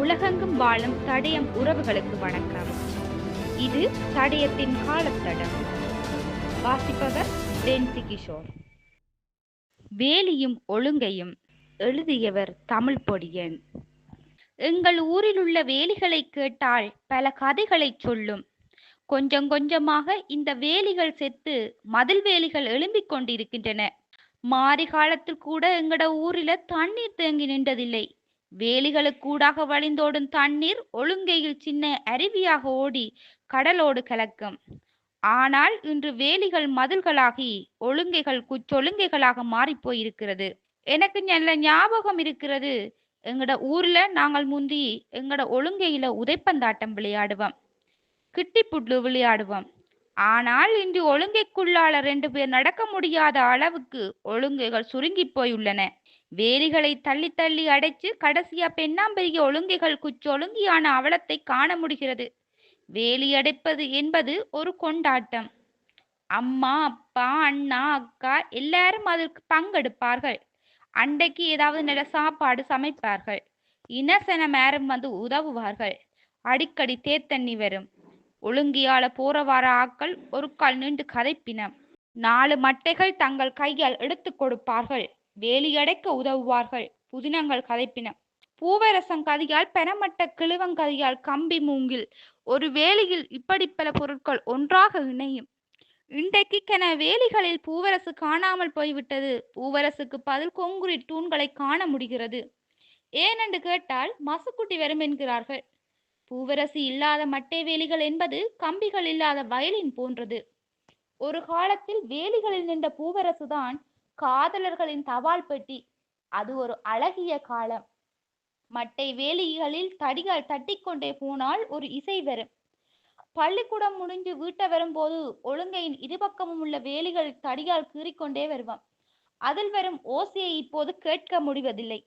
உலகெங்கும் வாழும் தடயம் உறவுகளுக்கு வணக்கம். இது தடயத்தின் காலத்தடம். வாசிப்பவர் பென்சி கிஷோர். வேலியும் ஒழுங்கையும் எழுதியவர் தமிழ் பொடியன். எங்கள் ஊரில் உள்ள வேலிகளை கேட்டால் பல கதைகளைச் சொல்லும். கொஞ்சம் கொஞ்சமாக இந்த வேலிகள் செத்து மதில் வேலிகள் எழும்பிக் கொண்டிருக்கின்றன. மாரி காலத்தில் கூட எங்கட ஊரில தண்ணீர் தேங்கி நின்றதில்லை. வேலிகளுக்கூடாக வழிந்தோடும் தண்ணீர் ஒழுங்கையில் சின்ன அருவியாக ஓடி கடலோடு கலக்கும். ஆனால் இன்று வேலிகள் மதில்களாகி ஒழுங்கைகள் குச்சொழுங்கைகளாக மாறிப்போயிருக்கிறது. எனக்கு நல்ல ஞாபகம் இருக்கிறது. எங்கட ஊர்ல நாங்கள் முந்தி எங்கட ஒழுங்கையில உதைப்பந்தாட்டம் விளையாடுவோம். கிட்டி புட்லு விளையாடுவோம். ஆனால் இன்று ஒழுங்கைக்குள்ளால ரெண்டு பேர் நடக்க முடியாத அளவுக்கு ஒழுங்கைகள் சுருங்கி போயுள்ளன. வேலிகளை தள்ளி தள்ளி அடைச்சு கடைசியா பெண்ணாம்பெரிய ஒழுங்கைகள் குச்சொழுங்கியான அவலத்தை காண முடிகிறது. வேலி அடைப்பது என்பது ஒரு கொண்டாட்டம். அம்மா அப்பா அண்ணா அக்கா எல்லாரும் அதற்கு பங்கெடுப்பார்கள். அண்டைக்கு ஏதாவது நல்ல சாப்பாடு சமைப்பார்கள். இனசன மேரம் வந்து உதவுவார்கள். அடிக்கடி தேத்தண்ணி வரும். ஒழுங்கியால போற வார ஆக்கள் ஒரு கால் நீண்டு கதைப்பின நாலு மட்டைகள் தங்கள் கையால் எடுத்து கொடுப்பார்கள். வேலியடைக்க உதவுவார்கள். புதினங்கள் கதைப்பின. பூவரசம் கதியால் பெறமட்ட கிழுவங்கதியால் கம்பி மூங்கில். ஒரு வேலியில் இப்படி பல பொருட்கள் ஒன்றாக இணையும். இன்றைக்கு கென வேலிகளில் பூவரசு காணாமல் போய்விட்டது. பூவரசுக்கு பதில் கொங்குரி தூண்களை காண முடிகிறது. ஏனென்று கேட்டால் மசுக்குட்டி வரும் என்கிறார்கள். பூவரசு இல்லாத மட்டை வேலிகள் என்பது கம்பிகள் இல்லாத வயலின் போன்றது. ஒரு காலத்தில் வேலிகளில் நின்ற பூவரசுதான் காதலர்களின் தபால் பெட்டி. அது ஒரு அழகிய காலம். மட்டை வேலிகளில் தடிகள் தட்டிக்கொண்டே போனால் ஒரு இசை வரும். பள்ளிக்கூடம் முடிஞ்சு வீட்டை வரும்போது ஒழுங்கையின் இருபக்கமும் உள்ள வேலிகள் தடியால் கீறிக்கொண்டே வருவான் அதில் வரும் ஓசையை இப்போது கேட்க முடிவதில்லை.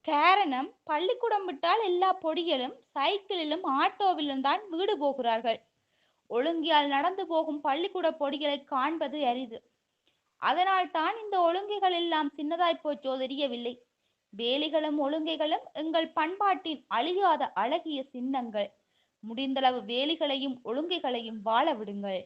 காரணம் பள்ளிக்கூடம் விட்டால் எல்லா பொடிகளும் சைக்கிளிலும் ஆட்டோவிலும் தான் வீடு போகிறார்கள். ஒழுங்கியால் நடந்து போகும் பள்ளிக்கூட பொடிகளை காண்பது அரிது. அதனால் தான் இந்த ஒழுங்கைகள் எல்லாம் சின்னதாய் போச்சோ தெரியவில்லை வேலிகளும் ஒழுங்கைகளும் எங்கள் பண்பாட்டின் அழியாத அழகிய சின்னங்கள். முடிந்தளவு வேலிகளையும் ஒழுங்கைகளையும் வாழ விடுங்கள்.